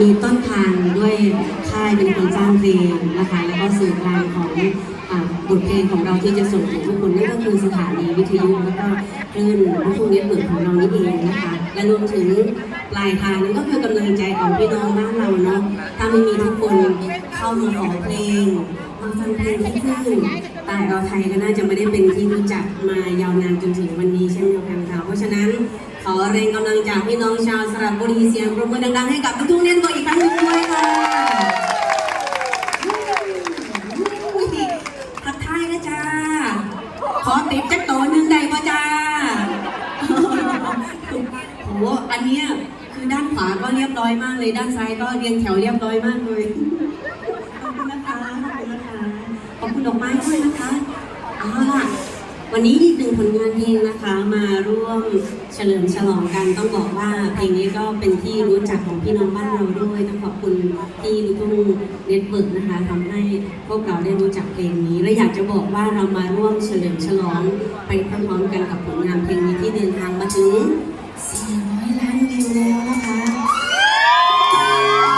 มีต้นทางด้วยค่ายเป็นคนสร้างเพลงนะคะแล้วก็สื่อกลางของบทเพลงของเราที่จะส่งถึงทุกคนนั่นก็คือสถานีวิทยุแล้วก็คลื่นลูกทุ่งเน็ตเวิร์กของเรานี่เองนะคะ และรวมถึงปลายทางนั้นก็คือกำลังใจของพี่น้องบ้านเราเนาะถ้าไม่มีทุกคนเข้ามาขอเพลงมาฟังเพลงที่คลื่นตายเราไทยก็น่าจะไม่ได้เป็นที่รู้จักมายาวนานจนถึงวันนี้เช่นเดียวกันค่ะเพราะฉะนั้น ขอแรงกำลังจากพี่น้องชาวสระบุรีเสียงปรบมือดังๆให้กับทุกๆเน็ตเวิร์กอีกครั้งหนึงด้วยค่ะทักทายนะจ้า ขอติดจักโตหนึ่งได้ป่ะจ้าโหอันเนี้ยคือด้านขวาก็เรียบร้อยมากเลย ด้านซ้ายก็เรียงแถวเรียบร้อยมากเลย ขอบคุณนะคะ ขอบคุณนะคะ ขอบคุณดอกไม้ด้วยนะคะเอาล่ะ วันนี้อีกหนึ่งผลงานเพลงนะคะมาร่วมเฉลิมฉลองกันต้องบอกว่าเพลงนี้ก็เป็นที่รู้จักของพี่น้องบ้านเราด้วยต้องขอบคุณที่ลูกทุ่งเน็ตเวิร์กนะคะทำให้พวกเราได้รู้จักเพลงนี้ และอยากจะบอกว่าเรามาร่วมเฉลิมฉลองไปพร้อมๆกันกับผล